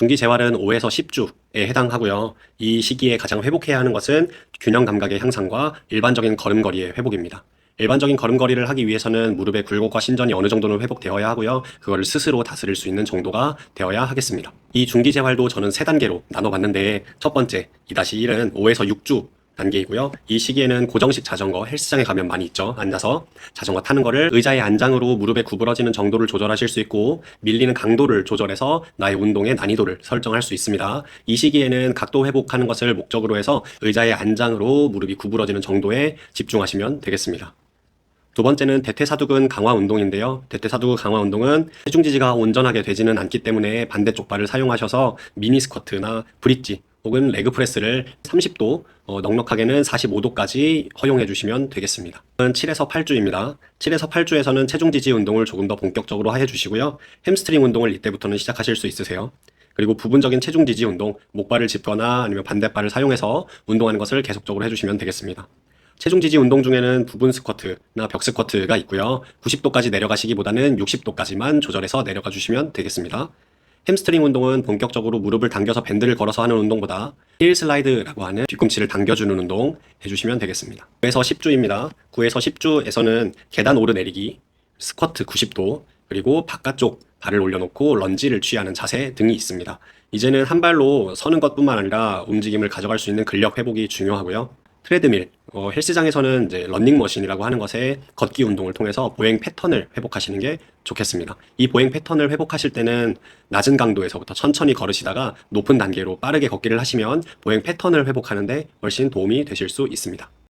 중기 재활은 5에서 10주에 해당하고요. 이 시기에 가장 회복해야 하는 것은 균형 감각의 향상과 일반적인 걸음걸이의 회복입니다. 일반적인 걸음걸이를 하기 위해서는 무릎의 굴곡과 신전이 어느 정도는 회복되어야 하고요. 그거를 스스로 다스릴 수 있는 정도가 되어야 하겠습니다. 이 중기 재활도 저는 세 단계로 나눠봤는데 첫 번째 2-1은 5에서 6주 단계이고요. 이 시기에는 고정식 자전거 헬스장에 가면 많이 있죠. 앉아서 자전거 타는 거를 의자의 안장으로 무릎에 구부러지는 정도를 조절하실 수 있고 밀리는 강도를 조절해서 나의 운동의 난이도를 설정할 수 있습니다. 이 시기에는 각도 회복하는 것을 목적으로 해서 의자의 안장으로 무릎이 구부러지는 정도에 집중하시면 되겠습니다. 두 번째는 대퇴사두근 강화 운동인데요. 대퇴사두근 강화 운동은 체중 지지가 온전하게 되지는 않기 때문에 반대쪽 발을 사용하셔서 미니 스쿼트나 브릿지 혹은 레그 프레스를 30도, 어, 넉넉하게는 45도까지 허용해 주시면 되겠습니다. 7에서 8주입니다. 7에서 8주에서는 체중 지지 운동을 조금 더 본격적으로 해 주시고요. 햄스트링 운동을 이때부터는 시작하실 수 있으세요. 그리고 부분적인 체중 지지 운동, 목발을 짚거나 아니면 반대발을 사용해서 운동하는 것을 계속적으로 해주시면 되겠습니다. 체중 지지 운동 중에는 부분 스쿼트나 벽 스쿼트가 있고요. 90도까지 내려가시기보다는 60도까지만 조절해서 내려가 주시면 되겠습니다. 햄스트링 운동은 본격적으로 무릎을 당겨서 밴드를 걸어서 하는 운동보다 힐 슬라이드라고 하는 뒤꿈치를 당겨주는 운동 해주시면 되겠습니다. 9에서 10주입니다. 9에서 10주에서는 계단 오르내리기, 스쿼트 90도, 그리고 바깥쪽 발을 올려놓고 런지를 취하는 자세 등이 있습니다. 이제는 한 발로 서는 것뿐만 아니라 움직임을 가져갈 수 있는 근력 회복이 중요하고요. 트레드밀, 어, 헬스장에서는 이제 런닝머신이라고 하는 것에 걷기 운동을 통해서 보행 패턴을 회복하시는 게 좋겠습니다. 이 보행 패턴을 회복하실 때는 낮은 강도에서부터 천천히 걸으시다가 높은 단계로 빠르게 걷기를 하시면 보행 패턴을 회복하는데 훨씬 도움이 되실 수 있습니다.